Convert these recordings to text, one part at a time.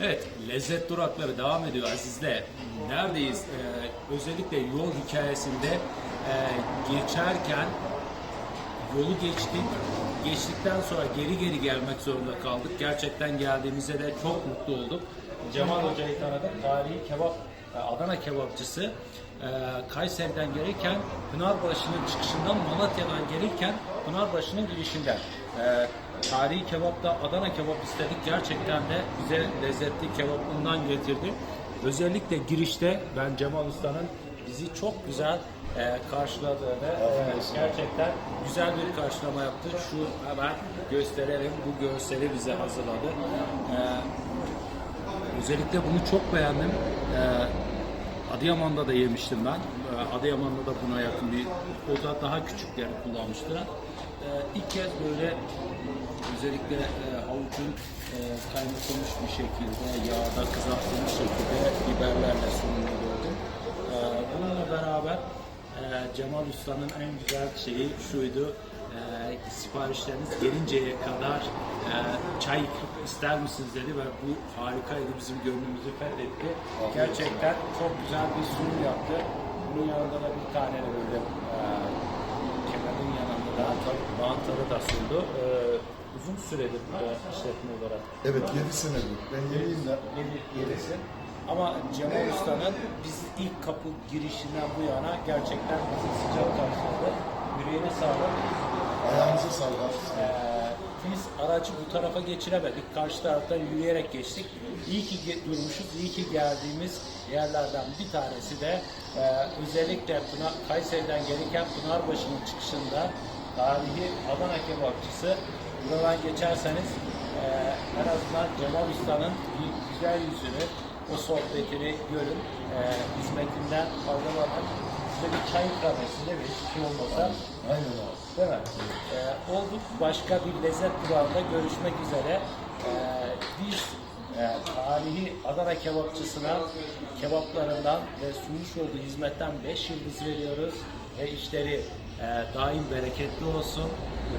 Evet, lezzet durakları devam ediyor Aziz'le. Neredeyiz? Ee, özellikle yol hikayesinde e, geçerken yolu geçtik. Geçtikten sonra geri geri gelmek zorunda kaldık. Gerçekten geldiğimizde de çok mutlu olduk. Cemal Hoca'yı tanıdık. Tarihi kebap, Adana kebapçısı. E, Kayseri'den gelirken Pınarbaşı'nın çıkışından Malatya'dan gelirken Pınarbaşı'nın girişinden. E, tarihi kebapta Adana kebap istedik. Gerçekten de bize lezzetli kebabından getirdi. Özellikle girişte ben Cemal Usta'nın bizi çok güzel e, karşıladığını, e, gerçekten güzel bir karşılama yaptı. Şu hemen gösterelim, bu görseli bize hazırladı. E, özellikle bunu çok beğendim. E, Adıyaman'da da yemiştim ben. E, Adıyaman'da da buna yakın bir, o da daha küçükleri kullanmıştı. E, ilk kez böyle özellikle e, havucun e, kaynatılmış bir şekilde, yağda kızartılmış şekilde biberlerle sunumunu gördüm. E, bununla beraber e, Cemal Usta'nın en güzel şeyi şuydu. E, siparişleriniz gelinceye kadar e, çay ister misiniz dedi ve bu harikaydı bizim gönlümüzü fethetti. Gerçekten çok güzel bir sunum yaptı. Bunun yanında da bir tane de böyle e, kemerin yanında da mantarı da sundu. E, uzun süredir burada işletme olarak Evet 7 senedir. Ben yeniyim de. yedi, yedisin. Ama Cemal Usta'nın biz ilk kapı girişinden bu yana gerçekten bizi sıcak karşıladı. Yüreğine sağlık. Ayağınıza sağlık. Ee, biz aracı bu tarafa geçiremedik. Karşı taraftan yürüyerek geçtik. İyi ki durmuşuz, iyi ki geldiğimiz yerlerden bir tanesi de e, özellikle Pınar, Kayseri'den gelirken Pınarbaşı'nın çıkışında tarihi Adana kebapçısı. Buradan geçerseniz e, en azından Cemal Usta'nın güzel yüzünü, o sohbetini görün. E, hizmetinden faydalanın. Size bir çay ikram değil mi? Hiçbir şey olmasa. Aynen abi. Değil mi? Ee, olduk. Başka bir lezzet durağında görüşmek üzere. Ee, biz e, tarihi Adana kebapçısına kebaplarından ve sunmuş olduğu hizmetten 5 yıldız veriyoruz. Ve işleri e, daim bereketli olsun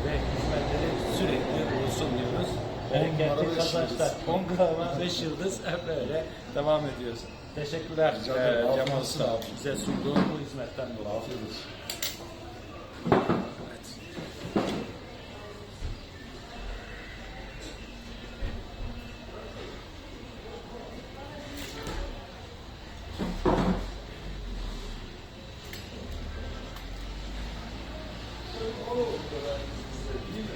ve hizmetleri sürekli olsun diyoruz. Bereketli kazançlar. yıldız. 10 kalama 5 yıldız hep böyle devam ediyoruz. Teşekkürler Rica ederim. e, Afiyet Cemal olsun Usta. Bize sunduğun bu hizmetten dolayı. Afiyet olsun. Beğendin mi?